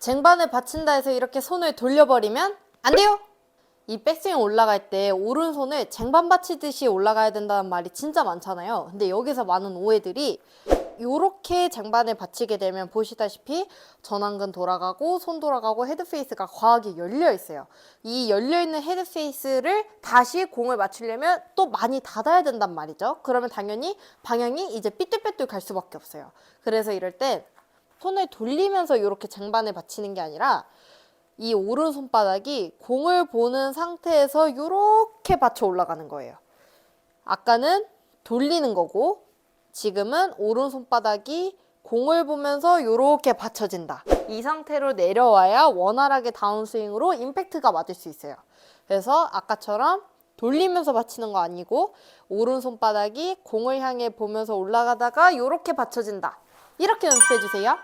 쟁반을 받친다 해서 이렇게 손을 돌려버리면 안 돼요. 이 백스윙 올라갈 때 오른손을 쟁반 받치듯이 올라가야 된다는 말이 진짜 많잖아요. 근데 여기서 많은 오해들이 요렇게 쟁반을 받치게 되면 보시다시피 전완근 돌아가고 손 돌아가고 헤드페이스가 과하게 열려 있어요. 이 열려 있는 헤드페이스를 다시 공을 맞추려면 또 많이 닫아야 된단 말이죠. 그러면 당연히 방향이 이제 삐뚤빼뚤 갈 수밖에 없어요. 그래서 이럴 때 손을 돌리면서 이렇게 쟁반을 받치는 게 아니라 이 오른 손바닥이 공을 보는 상태에서 이렇게 받쳐 올라가는 거예요. 아까는 돌리는 거고 지금은 오른 손바닥이 공을 보면서 이렇게 받쳐진다. 이 상태로 내려와야 원활하게 다운스윙으로 임팩트가 맞을 수 있어요. 그래서 아까처럼 돌리면서 받치는 거 아니고 오른 손바닥이 공을 향해 보면서 올라가다가 이렇게 받쳐진다. 이렇게 연습해 주세요.